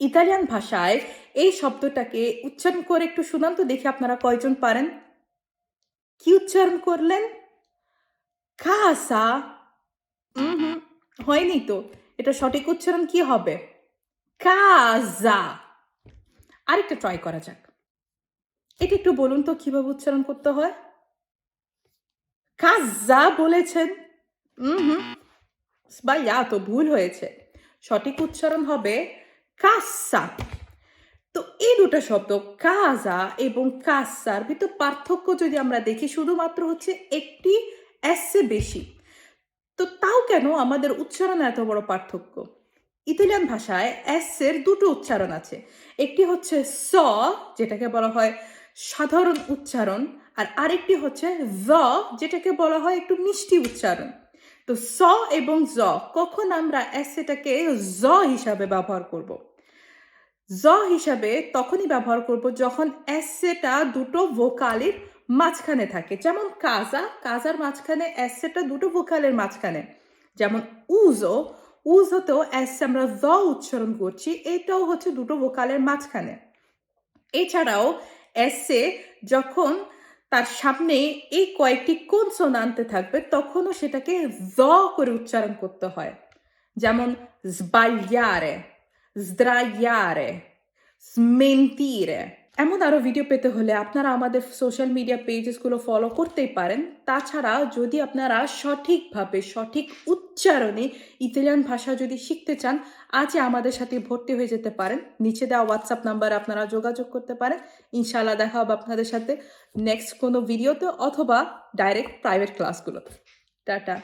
Italian ভাষায় এই শব্দটাকে উচ্চারণ করে একটু শুনান তো, দেখি আপনারা কয়জন পারেন। কি উচ্চারণ করলেন? কাসা। হুম, হয়নি তো। এটা সঠিক উচ্চারণ কি হবে? কাজা। আরেকটা ট্রাই করা যাক। এটা একটু বলুন তো, কীভাবে উচ্চারণ করতে হয়? কাজা বলেছেন। হুম sbagliato ভুল হয়েছে। সঠিক উচ্চারণ হবে কাসা। তো এই দুটো শব্দ, কাজা এবং কাসার ভিতর পার্থক্য যদি আমরা দেখি, শুধুমাত্র হচ্ছে একটি এসে বেশি। তো তাও কেন আমাদের উচ্চারণ এত বড় পার্থক্য? ইতালিয়ান ভাষায় এস এর দুটো উচ্চারণ আছে। একটি হচ্ছে স, যেটাকে বলা হয় সাধারণ উচ্চারণ, আর আরেকটি হচ্ছে জ, যেটাকে বলা হয় একটু মিষ্টি উচ্চারণ। তো স এবং জ, কখন আমরা এস এটাকে জ হিসাবে ব্যবহার করব? জ হিসাবে তখনই ব্যবহার করব যখন এসেটা দুটো ভোকালের মাঝখানে থাকে। যেমন কাজা, কাজার মাঝখানে এসেটা দুটো ভোকালের মাঝখানে। যেমন উজো, উজোতেও এস আমরা জ উচ্চারণ করছি, এটাও হচ্ছে দুটো ভোকালের মাঝখানে। এছাড়াও এসে যখন তার সামনে এই কয়েকটি কনসোনান্তে থাকবে, তখনও সেটাকে জ করে উচ্চারণ করতে হয়। যেমন sbagliare sdraiare smentire এমন আরও ভিডিও পেতে হলে আপনারা আমাদের সোশ্যাল মিডিয়া পেজেসগুলো ফলো করতেই পারেন তাছাড়া যদি আপনারা সঠিকভাবে সঠিক উচ্চারণে ইতালিয়ান ভাষা যদি শিখতে চান আজই আমাদের সাথে ভর্তি হয়ে যেতে পারেন নিচে দেওয়া হোয়াটসঅ্যাপ নাম্বারে আপনারা যোগাযোগ করতে পারেন ইনশাআল্লাহ দেখা হবে আপনাদের সাথে নেক্সট কোনো ভিডিওতে অথবা ডাইরেক্ট প্রাইভেট ক্লাসগুলোতে টাটা